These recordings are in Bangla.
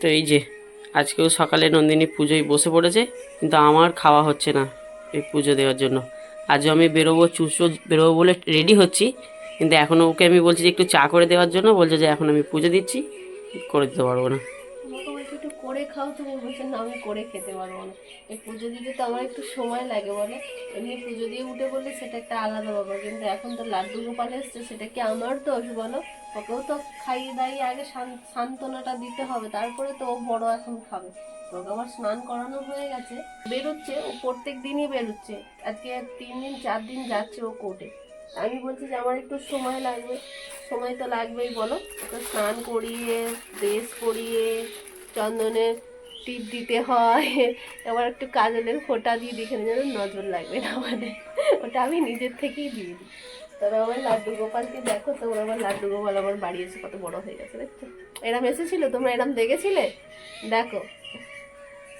তো এই যে, আজকেও সকালে নন্দিনী পুজোয় বসে পড়েছে, কিন্তু আমার খাওয়া হচ্ছে না এই পুজো দেওয়ার জন্য। আজও আমি বেরোবো, চুচো বেরোবো বলে রেডি হচ্ছি, কিন্তু এখনও ওকে আমি বলছি যে একটু চা করে দেওয়ার জন্য, বলছে যে এখন আমি পুজো দিচ্ছি, করে দিতে পারব না। করে খাও, তুমি বলছে, না, আমি করে খেতে পারব না। এই পুজো দিতে তো আমার একটু সময় লাগে, বলে? এমনি পুজো দিয়ে উঠে বললে সেটা একটা আলাদা ব্যাপার, কিন্তু এখন তো লাড্ডু গোপাল এসছে, সেটা কি আমার দোষ, বলো? ওকেও তো খাইয়ে দাইয়ে আগে সান্ত্বনাটা দিতে হবে, তারপরে তো ও বড় এখন খাবে। ওকে আবার স্নান করানো হয়ে গেছে, বেরোচ্ছে, ও প্রত্যেক দিনই বেরোচ্ছে। আজকে তিন দিন, চার দিন যাচ্ছে ও কোর্টে। আমি বলছি যে আমার একটু সময় লাগবে, সময় তো লাগবেই, বলো? ওকে স্নান করিয়ে ড্রেস পরিয়ে চন্দনের টিপ দিতে হয়। আবার একটু কাজলের ফোঁটা দিয়ে দেখে যেন নজর লাগবে না মানে ওটা আমি নিজের থেকেই দিয়ে দিই। তবে আমার লাড্ডু গোপালকে দেখো তোমরা আমার লাড্ডু গোপাল আমার বাড়ি এসে কত বড় হয়ে গেছে, দেখছ? এরম এসেছিল? তোমরা এরম দেখেছিলে? দেখো,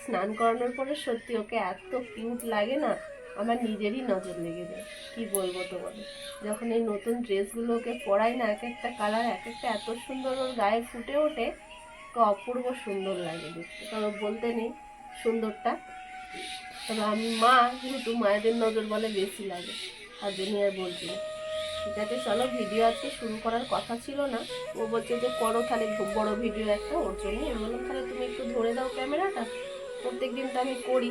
স্নান করানোর পরে সত্যি ওকে এত কিউট লাগে না, আমার নিজেরই নজর লেগে যায়। কি বলব তোমাদের? যখন এই নতুন ড্রেসগুলো ওকে পরাই না, এক একটা কালার এক একটা এত সুন্দর ওর গায়ে ফুটে ওঠে অপূর্ব সুন্দর লাগে দেখতে। তবে বলতে নেই, সুন্দরটা। তবে আমি মা যেহেতু মায়েদের নজর বলে বেশি লাগে আর জন্য আর বলছি ঠিক আছে, চলো ভিডিও আজকে শুরু করার কথা ছিল না। ও বলছে যে, করো তাহলে বড় ভিডিও একটা, ওর জন্যই। আমি বললাম, তাহলে তুমি একটু ধরে দাও ক্যামেরাটা। প্রত্যেক দিন তো আমি করি।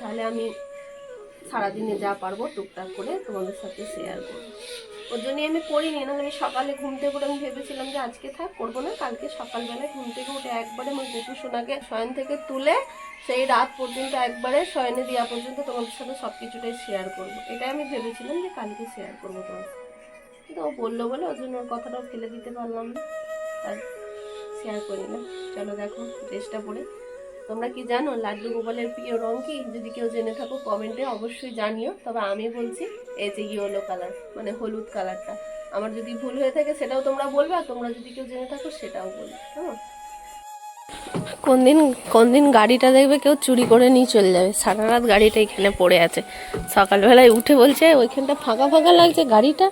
তাহলে আমি সারাদিনে যা পারব টুকটাক করে তোমাদের সাথে শেয়ার করব। ওর জন্যই আমি করিনি, না আমি সকালে ঘুম থেকে উঠে আমি ভেবেছিলাম যে আজকে থাক, করব না, কালকে সকালবেলায় ঘুম থেকে উঠে একবারে আমার গোপু সোনাকে শয়ন থেকে তুলে সেই রাত পর্যন্ত একবারে শয়নে দেওয়া পর্যন্ত তোমাদের সাথে সব কিছুটাই শেয়ার করব। এটাই আমি ভেবেছিলাম যে কালকে শেয়ার করব তোমার। কিন্তু ও বলল বলে ওর জন্য ওর কথাটাও ফেলে দিতে পারলাম না। আর শেয়ার করি না চলো দেখো ড্রেসটা পরে তোমরা কি জানো লাড্ডু গোপালের প্রিয় রং কি? যদি কেউ জেনে থাকো কমেন্টে অবশ্যই জানিও। তবে আমি বলছি, এই যে ইয়েলো কালার মানে হলুদ কালারটা। আমার যদি ভুল হয়ে থাকে সেটাও তোমরা বলবে, আর তোমরা যদি কেউ জেনে থাকো সেটাও বলবে হ্যাঁ কোন দিন কোন দিন গাড়িটা দেখবে কেউ চুরি করে নিয়ে চলে যাবে? সারা রাত গাড়িটা এখানে পড়ে আছে। সকালবেলায় উঠে বলছে, ওইখানটা ফাঁকা ফাঁকা লাগছে গাড়িটা?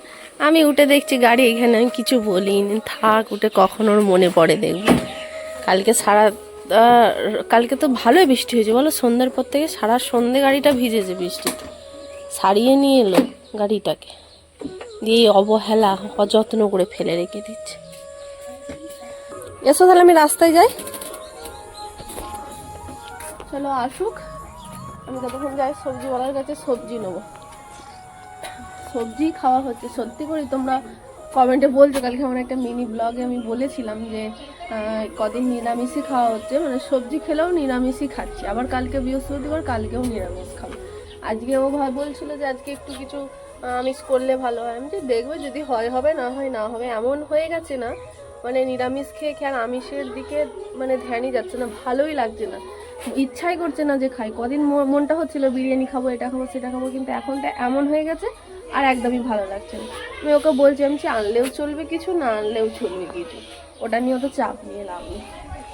আমি উঠে দেখছি গাড়ি এখানে, আমি কিছু বলিনি। থাক, উঠে কখন ওর মনে পড়ে দেখব। কালকে সারা কালকে তো ভালোই বৃষ্টি হয়েছে, বলো? সন্ধ্যার পর থেকে সারা সন্ধে গাড়িটা ভিজেছে বৃষ্টিতে। সারিয়ে নিয়ে এলো গাড়িটাকে। দিয়ে অবহেলা, অযত্ন করে ফেলে রেখে দিচ্ছে। এসো তাহলে আমি রাস্তায় যাই। চলো আসুক। আমি ততক্ষণ যাই সবজিওয়ালার কাছে সবজি নেব। সবজি খাওয়া হচ্ছে। সত্যি করে তোমরা কমেন্টে বলছো, কালকে আমার একটা মিনি ব্লগে আমি বলেছিলাম যে কদিন নিরামিষই খাওয়া হচ্ছে মানে সবজি খেলেও নিরামিষই খাচ্ছি। আবার কালকে বৃহস্পতিবার, কালকেও নিরামিষ খাব। আজকে ও ভাই বলছিল যে আজকে একটু কিছু আমিষ করলে ভালো হয়। আমি যে দেখবে যদি হয়, হবে, না হয়, না হবে, এমন হয়ে গেছে না মানে নিরামিষ খেয়ে খেয়ে আর আমিষের দিকে মানে ধ্যানই যাচ্ছে না, ভালোই লাগছে না। ইচ্ছাই করছে না যে খাই। কদিন মনটা হচ্ছিল, বিরিয়ানি খাব, এটা খাব, সেটা খাব, কিন্তু এখনটা এমন হয়ে গেছে আর একদমই ভালো লাগছে না। আমি ওকে বলছি, আমি আনলেও চলবে কিছু, না আনলেও চলবে কিছু। ওটা নিয়ে অত চাপ নিয়ে লাভ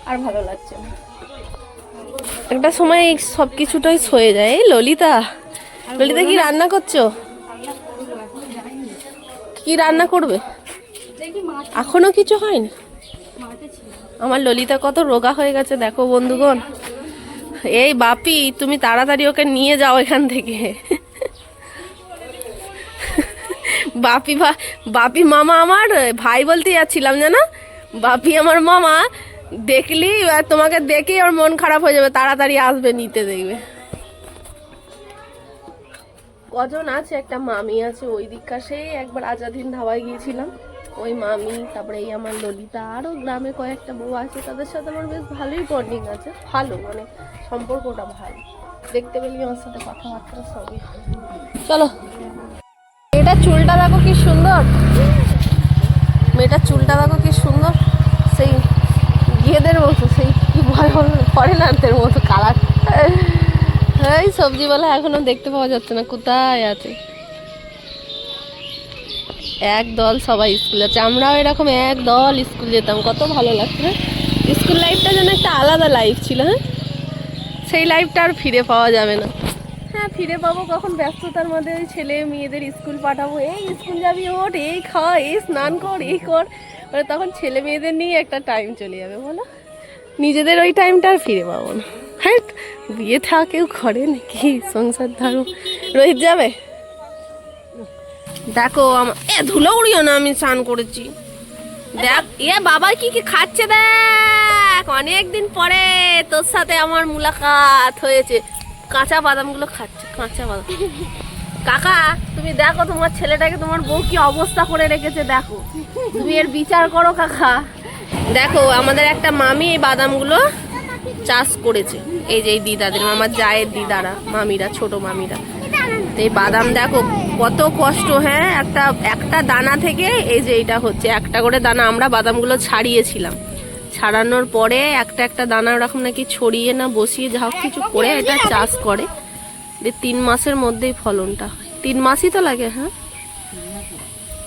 আর ভালো লাগছে না। একটা সময় সব কিছুটাই সয়ে যায়, এই ললিতা। ললিতা, কি রান্না করছ? কি রান্না করবে? এখনও কিছু হয়নি? আমার ললিতা কত রোগা হয়ে গেছে, দেখো বন্ধুগণ। এই বাপি, তুমি তাড়াতাড়ি ওকে নিয়ে যাও এখান থেকে। বাপি ভা- বাপি মামা আমার ভাই বলতে যাচ্ছিলাম, জানো? বাপি আমার মামা, দেখলি তোমাকে দেখেই ওর মন খারাপ হয়ে যাবে, তাড়াতাড়ি আসবে, নিতে দেখবে। কজন আছে? একটা মামি আছে, ওই দিককার সেই একবার আজাদিন ধাবায় গিয়েছিলাম। ওই মামি, তারপরে এই আমার ললিতা আরও গ্রামে কয়েকটা বউ আছে, তাদের সাথে আমার বেশ ভালোই বন্ডিং আছে, ভালো মানে সম্পর্কটা ভালো। দেখতে পেলি আমার সাথে কথাবার্তা সবই। চলো। এটা চুলটা দেখো কি সুন্দর। মেয়েটার চুলটা দেখো কি সুন্দর। সেই গিয়েদের মতো, সেই কি বলে ফরেনারদের মতো কালার এই সবজিওয়ালা এখনও দেখতে পাওয়া যাচ্ছে না, কোথায় আছে? এক দল সবাই স্কুল আছে। আমরাও এরকম এক দল স্কুল যেতাম, কত ভালো লাগতো স্কুল লাইফটা যেন একটা আলাদা লাইফ ছিল হ্যাঁ? সেই লাইফটা আর ফিরে পাওয়া যাবে না। হ্যাঁ ফিরে পাবো কখন? ব্যস্ততার মধ্যে ওই ছেলে মেয়েদের স্কুল পাঠাবো। এই স্কুল যাবি, ওঠ, এই খাওয়া এই স্নান কর, এই কর। মানে তখন ছেলে মেয়েদের নিয়ে একটা টাইম চলে যাবে, বলো? নিজেদের ওই টাইমটা আর ফিরে পাবো না। হ্যাঁ বিয়ে থাকা, কেউ করে নাকি, সংসার ধর্ম রোহিত যাবে? দেখো আমার এ ধুলো উড়িও না, আমি স্নান করেছি। দেখ, এ বাবা কি কি খাচ্ছে, দেখ। অনেকদিন পরে তোর সাথে আমার মুলাকাত হয়েছে। কাঁচা বাদামগুলো খাচ্ছে, কাঁচা বাদাম। কাকা, তুমি দেখো তোমার ছেলেটাকে তোমার বউ কি অবস্থা করে রেখেছে, দেখো। তুমি এর বিচার করো, কাকা। দেখো, আমাদের একটা মামি এই বাদামগুলো চাষ করেছে। এই যে এই দিদাদের, আমার জায়ের দিদারা, মামিরা, ছোট মামিরা। এই বাদাম দেখো, কত কষ্ট হ্যাঁ? একটা একটা দানা থেকে এই যে এইটা হচ্ছে, একটা করে দানা আমরা বাদামগুলো ছাড়িয়েছিলাম। ছাড়ানোর পরে একটা একটা দানা ওরকম নাকি ছড়িয়ে না বসিয়ে যা কিছু করে এটা চাষ করে। দিয়ে তিন মাসের মধ্যেই ফলনটা হয়। তিন মাসই তো লাগে হ্যাঁ?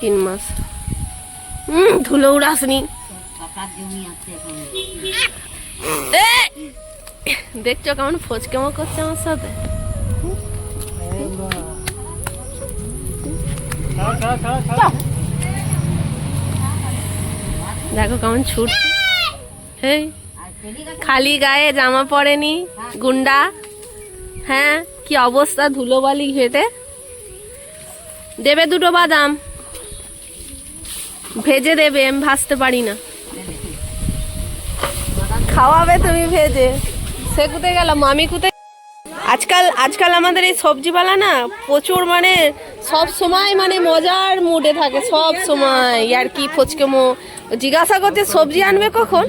তিন মাস। হুম ধুলো উড়াসনি। দেখছ কেমন ফোচ কেমন করছে আমার সাথে? দেখো কেমন ছুটছে। খালি গায়ে জামা পরেনি, গুন্ডা। হ্যাঁ কি অবস্থা ধুলোবালি ঘেটে? দেবে দুটো বাদাম। ভেজে দেবে, আমি ভাজতে পারি না। খাওয়াবে তুমি ভেজে। সে কোথায় গেল? মামি কোথায়? আজকাল আজকাল আমাদের এই সবজিওয়ালা না প্রচুর মানে সব সময় মানে মজার মুডে থাকে, সব সময়। আর কি, ফচকে মো জিজ্ঞাসা করছে সবজি আনবে কখন?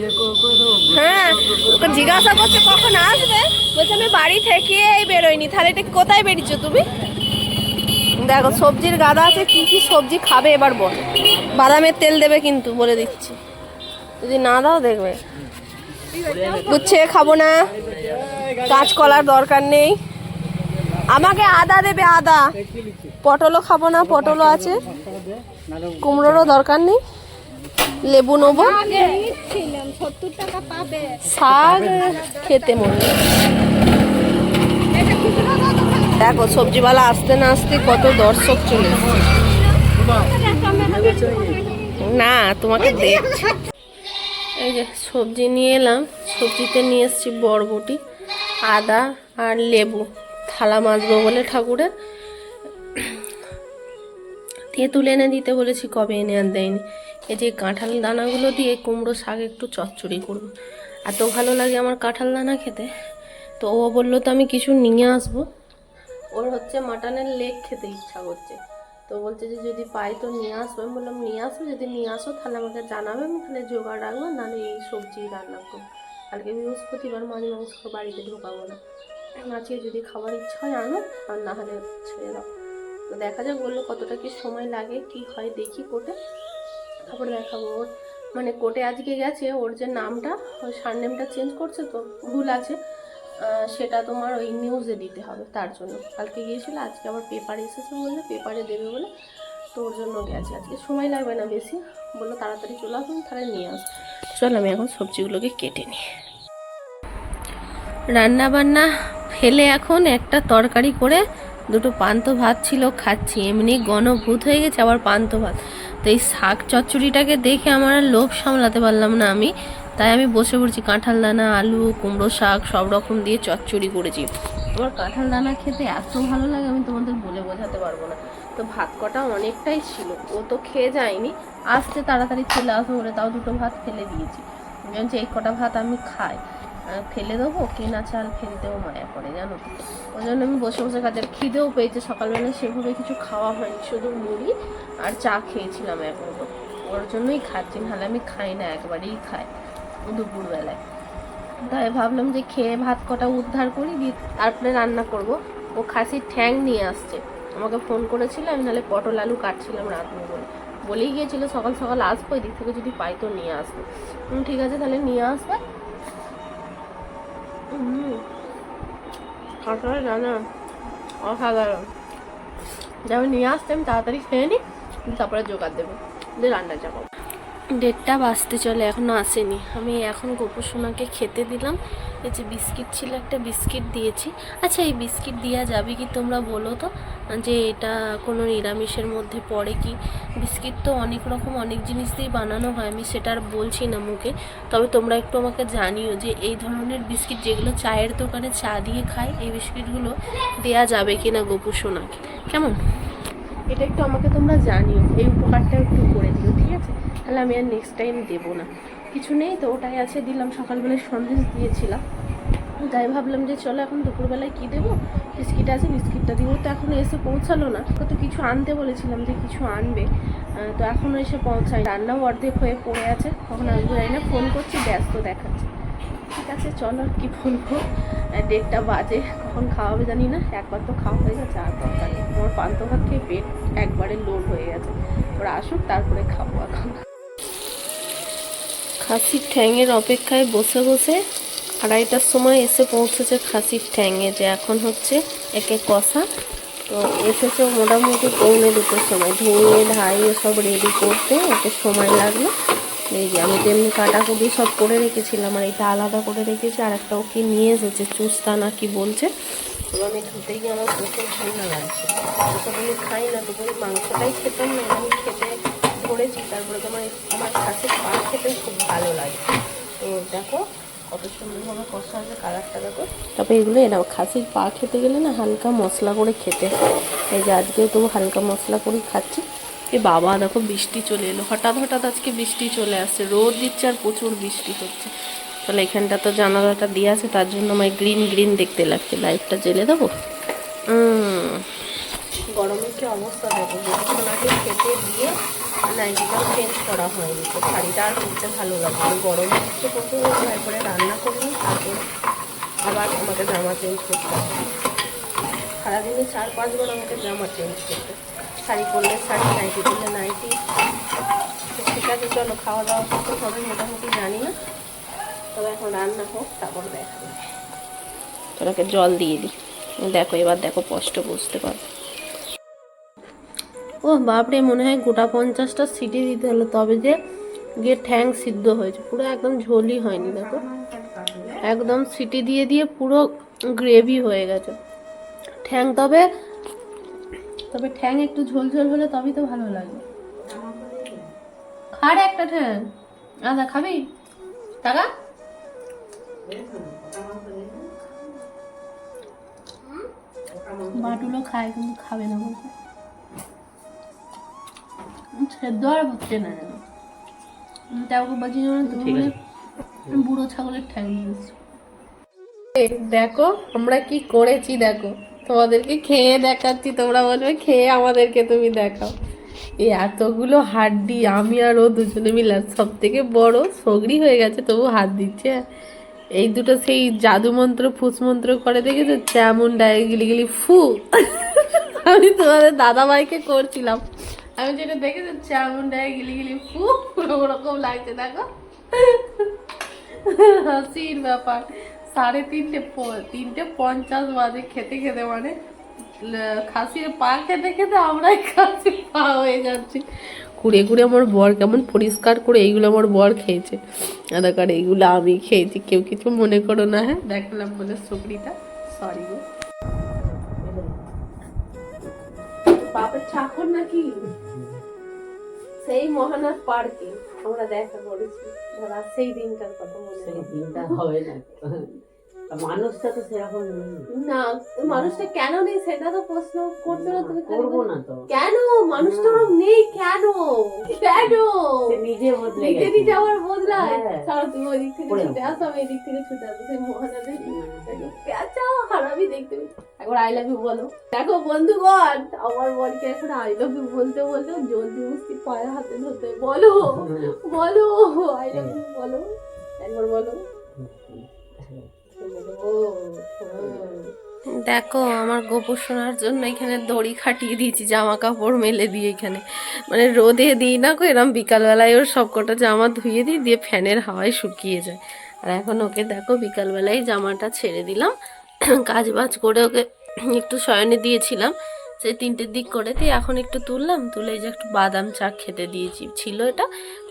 হ্যাঁ জিজ্ঞাসা করছে কখন আসবে? বলছে, আমি বাড়ি থেকে এই বেরোয়নি। তাহলে এটা কোথায় বেরিয়েছো তুমি? দেখো, সবজির গাদা আছে, কি কি সবজি খাবে এবার বল। বাদামের তেল দেবে কিন্তু, বলে দিচ্ছি। যদি না দাও, দেখবে। বুঝছে খাব না। কাঁচকলার দরকার নেই। আমাকে আদা দেবে, আদা। পটলও খাব না, পটলও আছে। কুমড়োরও দরকার নেই। লেবু নেব? শাক খেতে মনে দেখো, সবজিওয়ালা আসতে না আসতে কত দর্শক চলে। না, তোমাকে দেখছি। এই যে সবজি নিয়ে এলাম। সবজিতে নিয়ে এসেছি বরবটি, আদা আর লেবু। থালা মাজবো বলে ঠাকুরের। দিয়ে তুলে এনে দিতে বলেছি, কবে এনে আর দেয়নি। এই যে কাঁঠাল দানাগুলো দিয়ে কুমড়ো শাক একটু চচ্চড়ি করব এত ভালো লাগে আমার কাঁঠাল দানা খেতে। তো ও বলল, তো আমি কিছু নিয়ে আসব। ওর হচ্ছে মাটনের লেগ খেতে ইচ্ছা করছে। তো বলছে যে, যদি পাই তো নিয়ে আসব। আমি বললাম, নিয়ে আসো, যদি নিয়ে আসো, তাহলে আমাকে জানাবে, আমি তাহলে জোগাড় রাখব, নাহলে এই সবজি রান্না করব। কালকে বৃহস্পতিবার মাছ মাংস বাড়িতে ঢোকাবো না। আজকে যদি খাবার ইচ্ছা হয় আনো, আর না হলে ছেড়ে দাও। তো দেখা যাক বলল কতটা কি সময় লাগে, কি হয় দেখি কোর্টে। তারপর দেখাবো ওর। মানে কোর্টে আজকে গেছে, ওর যে নামটা ওই সারনেমটা চেঞ্জ করছে তো, ভুল আছে। সেটা তোমার ওই নিউজে দিতে হবে তার জন্য। কালকে গিয়েছিল, আজকে আবার পেপারে এসেছে বলে পেপারে দেবে বলে। তো ওর জন্য গেছে, আজকে সময় লাগবে না বেশি। বলল তাড়াতাড়ি চলে আসুন, তাহলে নিয়ে আস চল, আমি এখন সবজিগুলোকে কেটে নিই। রান্না বান্না ফেলে এখন একটা তরকারি করে দুটো পান্ত ভাত ছিল, খাচ্ছি। এমনি গণভূত হয়ে গেছে আবার পান্ত ভাত। তো এই শাক চচ্চড়িটাকে দেখে আমার লোভ সামলাতে পারলাম না আমি। তাই আমি বসে পড়ছি কাঁঠাল দানা, আলু, কুমড়ো শাক, সব রকম দিয়ে চচ্চড়ি করেছি। আমার কাঁঠাল দানা খেতে এত ভালো লাগে, আমি তোমাদের বলে বোঝাতে পারব না। তো ভাত কটা অনেকটাই ছিল, ও তো খেয়ে যায়নি। আসতে তাড়াতাড়ি চলে আসব বলে তাও দুটো ভাত ফেলে দিয়েছি। বলছি এই কটা ভাত আমি খাই। ফেলে দেবো কেনা চাল ফেলতেও মায়া করে, জানো ওই জন্য আমি বসে বসে কাজের খিদেও পেয়েছে। সকালবেলা সেভাবে কিছু খাওয়া হয়নি, শুধু মুড়ি আর চা খেয়েছিলাম তো ওর জন্যই খাচ্ছি, নাহলে আমি খাই না, একবারেই খাই দুপুরবেলায়। তাই ভাবলাম যে খেয়ে ভাত কটা উদ্ধার করি তারপরে রান্না করব। ও খাসির ঠ্যাং নিয়ে আসছে। আমাকে ফোন করেছিল, আমি নাহলে পটল আলু কাটছিলাম রাঁধবো বলে। বলেই গিয়েছিল, সকাল সকাল আসব, এদিক থেকে যদি পাই তো নিয়ে আসব। ঠিক আছে, তাহলে নিয়ে আসবে। হুম কাঁঠাল জানা অসাধারণ। যেমন নিয়ে আসতে, আমি তাড়াতাড়ি খেয়ে নিই তারপরে জোগাড় দেবো। দিয়ে রান্না যাব দেড়টা বাজতে চলে, এখনও আসেনি। আমি এখন গোপু সোনাকে খেতে দিলাম। এই যে বিস্কিট ছিল, একটা বিস্কিট দিয়েছি। আচ্ছা এই বিস্কিট দেওয়া যাবে কি তোমরা বলো তো? যে এটা কোনো নিরামিষের মধ্যে পড়ে কি? বিস্কিট তো অনেক রকম, অনেক জিনিস দিয়ে বানানো হয়। আমি সেটা আর বলছি না মুখে। তবে তোমরা একটু আমাকে জানিও যে এই ধরনের বিস্কিট যেগুলো চায়ের দোকানে চা দিয়ে খায়, এই বিস্কিটগুলো দেয়া যাবে কি না গোপু সোনাকে কেমন? এটা একটু আমাকে তোমরা জানিও। এই উপকারটা একটু করে দিও, ঠিক আছে? তাহলে আমি আর নেক্সট টাইম দেবো না। কিছু নেই তো, ওটাই আছে, দিলাম। সকালবেলায় সন্দেশ দিয়েছিলাম। তাই ভাবলাম যে চলো এখন দুপুরবেলায় কী দেবো? বিস্কিট আছে, বিস্কিটটা দিব। তো এখন এসে পৌঁছালো না। তো কিছু আনতে বলেছিলাম যে কিছু আনবে। তো এখনও এসে পৌঁছায় রান্নাও অর্ধেক হয়ে পড়ে আছে। কখন আসবে জানি না। ফোন করছি, ব্যস্ত দেখাচ্ছে। ঠিক আছে, চলো কি বলব? দেড়টা বাজে। কখন খাওয়াবে জানি না। একবার তো খাওয়া হয়ে গেছে, আর দরকার আমার পান্ত ভাত খেয়ে পেট একবারে লোড হয়ে গেছে। ওরা আসুক, তারপরে খাব এখন। খাসির ঠ্যাঙের অপেক্ষায় বসে বসে আড়াইটার সময় এসে পৌঁছেছে খাসির ঠ্যাঙে যে এখন হচ্ছে একে কষা। তো এসেছে মোটামুটি পৌনে দুটোর সময়। ধুয়ে ঢাই সব রেডি করতে এতে সময় লাগল। এই যে আমি তেমনি কাটাকুটি সব করে রেখেছিলাম আর এটা আলাদা করে রেখেছি আর একটা ওকে নিয়ে এসেছে, চুস্তা না কি বলছে। তো আমি ধুতে গিয়ে আমার প্রচুর ঠান্ডা লাগছে। আমি খাই না দুপুরে মাংসটাই খেতাম, না আমি খেতে করেছি, তারপরে তোমার আমার খাসির পা খেতে খুব ভালো লাগে। তো দেখো কত সুন্দরভাবে কষা আছে কালারটা দেখো। তারপরে এগুলো এনাও খাসির পা খেতে গেলে না হালকা মশলা করে খেতে এই যে আজকেও তবু হালকা মশলা করেই খাচ্ছি। এ বাবা, দেখো বৃষ্টি চলে এলো, হঠাৎ হঠাৎ আজকে বৃষ্টি চলে আসছে, রোদ দিচ্ছে আর প্রচুর বৃষ্টি হচ্ছে। তাহলে এখানটা তো জানালাটা দিয়ে আছে, তার জন্য আমার গ্রিন গ্রিন দেখতে লাগছে। লাইটটা জ্বেলে দেবো? গরমে কি অবস্থা দেখো খেতে দিয়ে নাইটিটাও চেঞ্জ করা হয়নি। তো শাড়িটা আর পরতে ভালো লাগে। গরম হচ্ছে প্রচুর তারপরে রান্না করি তারপর আবার আমাকে জামা চেঞ্জ করতে হবে। সারাদিনে চার, পাঁচবার আমাকে জামা চেঞ্জ করতে শাড়ি পরলে শাড়ি, নাইটি পরলে নাইটি। ঠিক আছে, চলো খাওয়া দাওয়া করতে হবে মোটামুটি জানি না। তবে এখন রান্না হোক, তারপর দেখাবো তোরাকে জল দিয়ে দিই। দেখো, এবার দেখো কষ্ট বুঝতে পারবে। বাপরে, মনে হয় গোটা পঞ্চাশটা সিটি দিতে হলো। তবে যে গিয়ে ঠ্যাং সিদ্ধ হয়েছে, পুরো একদম ঝোলই হয়নি, দেখো। একদম সিটি দিয়ে দিয়ে পুরো গ্রেভি হয়ে গেছে। ঠ্যাং, তবে তবে ঠ্যাং একটু ঝোল ঝোল হলে তবেই তো ভালো লাগবে খাড় একটা ঠ্যাং। আদা খাবি? টাকা? বাটুলো খায়, কিন্তু খাবে না বলছে। সেদ্ধ আর হচ্ছে না। যেন বলছি তুমি বুড়ো ছাগলের ঠ্যাং দিয়েছি দেখো আমরা কি করেছি দেখো? তোমাদেরকে খেয়ে দেখাচ্ছি তোমরা বলবে খেয়ে আমাদেরকে তুমি দেখাও। এই এতগুলো হাড্ডি আমি আর ও দুজনে মিলে সব থেকে বড় সগড়ি হয়ে গেছে তবু হাত দিচ্ছে। এই দুটো সেই জাদু মন্ত্র ফুস মন্ত্র করে দেখেছ? যেমন ডায়ে গিলি গিলি ফু। আমি তোমাদের দাদা ভাইকে করছিলাম। আমি যেটা দেখেছি যেমন ডায়ে গিলি গিলি ফু, ওরকম লাগছে, দেখো। হাসির ব্যাপার। সাড়ে তিনটে তিনটে পঞ্চাশ বাজে খেতে খেতে মানে খাসির পা খেতে খেতে আমরাই খাসির পা হয়ে যাচ্ছি। কুড়ে কুড়ে আমার বর কেমন পরিষ্কার করে এইগুলো আমার বর খেয়েছে। আধার এইগুলো আমি খেয়েছি, কেউ কিছু মনে করো না হ্যাঁ? দেখলাম বলে সুকরিটা সরি গো। চাকর নাকি? সেই মহানাথ পার্কে আমরা দেখা করেছি। সেই দিনটার কথা মনে সেই দিনটা হবে না। মানুষটা তো সেরকম না মানুষটা কেন নেই সেটা তো প্রশ্ন করছ না তুমি করব না তো। কেন? মানুষটা ওরম নেই কেন? কেন? নিজে বদলে নিজে নিজে আবার বদলায়। হ্যাঁ। ছাড়ো তুমি ওই দিক থেকে ছুটে আসো আমি এদিক থেকে ছুটে আসব সেই মহানাদের হারামি দেখতে একবার আই লাভ ইউ বলো। দেখো বন্ধুগণ আমার বরকে এখন আই লাভ ইউ বলতে বলতে জলদি মুস্তি পায়ে হাতে ধরতে বলো বলো আই লাভ ইউ বলো। একবার বলো। দেখো, আমার গোপর শোনার জন্য এখানে দড়ি খাটিয়ে দিয়েছি জামা কাপড় মেলে দিয়ে এখানে। মানে রোদে দিই না কো এরম বিকালবেলায় ওর সব কটা জামা ধুয়ে দিই, দিয়ে ফ্যানের হাওয়ায় শুকিয়ে যায়। আর এখন ওকে দেখো, বিকালবেলায় জামাটা ছেড়ে দিলাম। কাজ বাজ করে ওকে একটু শয়নে দিয়েছিলাম। সেই তিনটের দিক করে দিয়ে এখন একটু তুললাম তুলে যে একটু বাদাম চা খেতে দিয়েছি। ছিল এটা।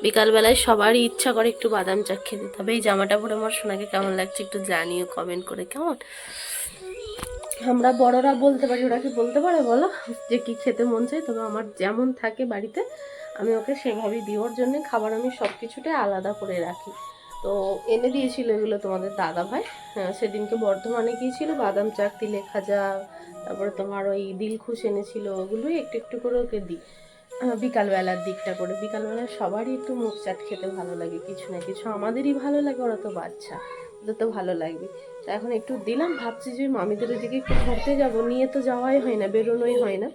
বিকালবেলায় সবারই ইচ্ছা করে একটু বাদাম চা খেতে। তবে এই জামাটা পরে আমার সোনাকে কেমন লাগছে একটু জানিও কমেন্ট করে কেমন? আমরা বড়রা বলতে পারি ওরা কি বলতে পারে বলো? যে কি খেতে মন চায় তবে আমার যেমন থাকে বাড়িতে আমি ওকে সেভাবেই দিই। ওর জন্য খাবার আমি সব কিছুটাই আলাদা করে রাখি। তো এনে দিয়েছিল এগুলো তোমাদের দাদা ভাই হ্যাঁ, সেদিনকে বর্ধমানে গিয়েছিল বাদাম চাক তিলে খাজা তারপরে তোমার ওই দিলখুশ এনেছিল, ওগুলোই একটু একটু করে ওকে দিই। বিকালবেলার দিকটা করে। বিকালবেলা সবারই একটু মুখ চাট খেতে ভালো লাগে, কিছু না কিছু। আমাদেরই ভালো লাগে, ওরা তো বাচ্চা, ওদের তো ভালো লাগবে। তা এখন একটু দিলাম, ভাবছি যে মামিদের ওইদিকে একটু ঘুরতে যাব। নিয়ে তো যাওয়াই হয় না, বেরোনোই হয় না।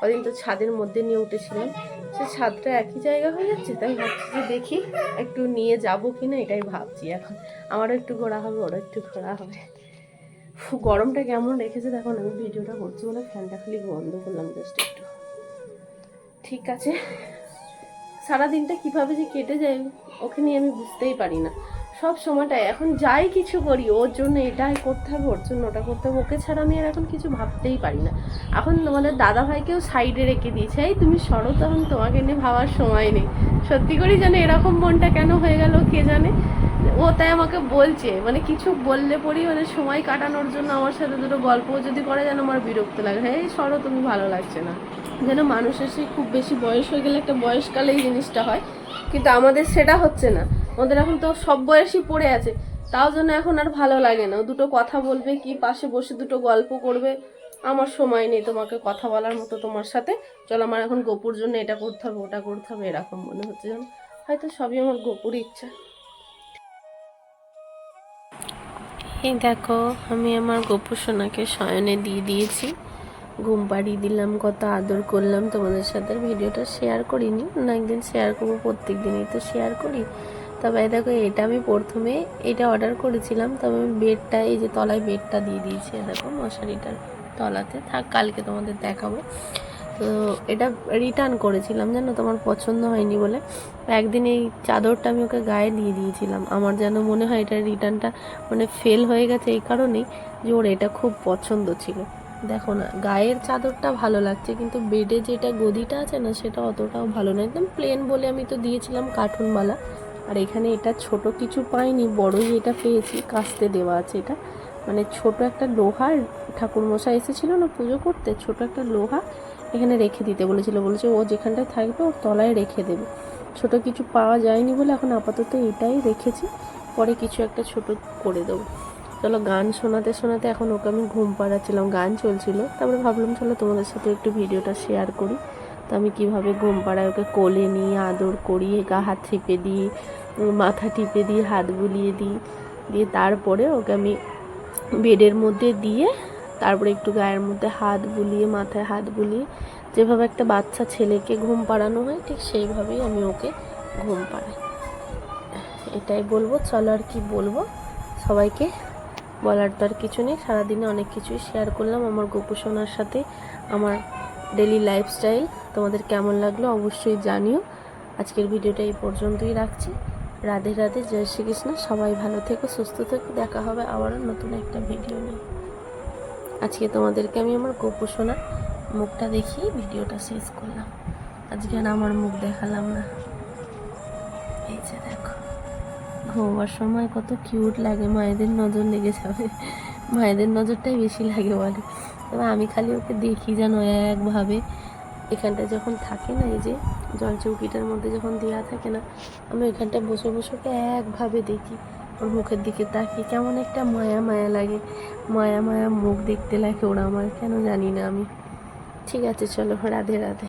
কদিন তো ছাদের মধ্যে নিয়ে উঠেছিলাম। সে ছাদটা একই জায়গা হয়ে যাচ্ছে, তাই ভাবছি যে দেখি একটু নিয়ে যাব কি না এটাই ভাবছি এখন। আমারও একটু ঘোরা হবে, ওরও একটু ঘোরা হবে। গরমটা কেমন রেখেছে দেখুন আমি ভিডিওটা করছি বলে ফ্যানটা খালি বন্ধ করলাম জাস্ট একটু। ঠিক আছে। সারাদিনটা কীভাবে যে কেটে যায় ওকে নিয়ে আমি বুঝতেই পারি না। সব সময়টা এখন যাই কিছু করি, ওর জন্য এটাই করতে হবে, ওর জন্য ওটা করতে হবে, ওকে ছাড়া আমি আর এখন কিছু ভাবতেই পারি না। এখন তোমাদের দাদা ভাইকেও সাইডে রেখে দিয়েছে, এই তুমি সরো তখন তোমাকে নিয়ে ভাবার সময় নেই। সত্যি করেই জানে এরকম মনটা কেন হয়ে গেল কে জানে? ও তাই আমাকে বলছে মানে কিছু বললে পরেই মানে সময় কাটানোর জন্য আমার সাথে দুটো গল্প যদি করে যেন আমার বিরক্ত লাগে। হ্যাঁ এই সরো তুমি ভালো লাগছে না। যেন মানুষের সেই খুব বেশি বয়স হয়ে গেলে একটা বয়সকালে এই জিনিসটা হয়। কিন্তু আমাদের সেটা হচ্ছে না। আমাদের এখন তো সব বয়সই পড়ে আছে। তাও জন্য এখন আর ভালো লাগে না। দুটো কথা বলবে, কি পাশে বসে দুটো গল্প করবে। আমার সময় নেই তোমাকে কথা বলার মতো তোমার সাথে। চলো আমার এখন গোপুর জন্য এটা করতে হবে, ওটা করতে হবে, এরকম মনে হচ্ছে যেন। হয়তো সবই আমার গোপুর ইচ্ছা। এই দেখো, আমি আমার গোপু সোনাকে শয়নে দিয়ে দিয়েছি। ঘুম পাড়িয়ে দিলাম, কত আদর করলাম। তোমাদের সাথে ভিডিওটা শেয়ার করিনি না একদিন শেয়ার করব, প্রত্যেক দিনই তো শেয়ার করি। তবে দেখো, এটা আমি প্রথমে এটা অর্ডার করেছিলাম, তবে আমি বেডটা, এই যে তলায় বেডটা দিয়ে দিয়েছি দেখো মশারিটার তলাতে। থাক, কালকে তোমাদের দেখাবো। তো এটা রিটার্ন করেছিলাম, জানো? তোমার পছন্দ হয়নি বলে। একদিন এই চাদরটা আমি ওকে গায়ে দিয়ে দিয়েছিলাম। আমার যেন মনে হয় এটা রিটার্নটা মানে ফেল হয়ে গেছে এই কারণেই যে ওর এটা খুব পছন্দ ছিল। দেখো না, গায়ের চাদরটা ভালো লাগছে, কিন্তু বেডে যেটা গদিটা আছে না, সেটা অতটাও ভালো না। একদম প্লেন বলে আমি তো দিয়েছিলাম কার্টুনওয়ালা। আর এখানে এটা ছোট কিছু পাইনি, বড়ই এটা পেয়েছি, কাস্তে দেওয়া আছে এটা। মানে ছোট একটা লোহার, ঠাকুরমশাই এসেছিল না পুজো করতে, ছোট একটা লোহা এখানে রেখে দিতে বলেছিল। বলেছে, ও যেখানটায় থাকবে, ওর তলায় রেখে দেবে। ছোট কিছু পাওয়া যায়নি বলে এখন আপাতত এটাই রেখেছি। পরে কিছু একটা ছোট করে দেবো। চলো, গান শোনাতে শোনাতে এখন ওকে আমি ঘুম পাড়াচ্ছিলাম, গান চলছিল। তারপরে ভাবলাম, চলো, তোমাদের সাথে একটু ভিডিওটা শেয়ার করি। তো আমি কীভাবে ঘুম পাড়ায় ওকে কোলে নিয়ে আদর করিয়ে গা হাত চেপে দিই, মাথা টিপে দিই, হাত বুলিয়ে দিই। দিয়ে তারপরে ওকে আমি বেডের মধ্যে দিয়ে তারপরে একটু গায়ের মধ্যে হাত বুলিয়ে, মাথায় হাত বুলিয়ে যেভাবে একটা বাচ্চা ছেলেকে ঘুম পাড়ানো হয়, ঠিক সেইভাবেই আমি ওকে ঘুম পাড়াই। এটাই বলব, চলো আর কি বলব। সবাইকে বলার তো আর কিছু নেই, সারাদিনে অনেক কিছুই শেয়ার করলাম। আমার গোপুসোনার সাথে আমার ডেলি লাইফস্টাইল তোমাদের কেমন লাগল অবশ্যই জানিও। আজকের ভিডিওটা এই পর্যন্তই রাখছি। রাধে রাধে, জয় শ্রীকৃষ্ণ। সবাই ভালো থেকো, সুস্থ থেকো। দেখা হবে আবারও নতুন একটা ভিডিও আজকে তোমাদেরকে আমি আমার গোপুসোনার মুখটা দেখিয়ে ভিডিওটা শেষ করলাম। আজকে আর আমার মুখ দেখালাম না। এই যে দেখো, ঘুমাবার সময় কত কিউট লাগে, মায়েদের নজর লেগে যাবে। মায়েদের নজরটাই বেশি লাগে বলে। তবে আমি খালি ওকে দেখি যেন একভাবে। এখানটা যখন থাকে না, এই যে জল চৌকিটার মধ্যে যখন দেওয়া থাকে না, আমি এখানটা বসে বসে ওকে একভাবে দেখি। ওর মুখের দিকে তাকিয়ে কেমন একটা মায়া মায়া লাগে। মায়া মায়া মুখ দেখতে লাগে ওরা আমার, কেন জানি না আমি। ঠিক আছে, চলো, রাধে রাধে।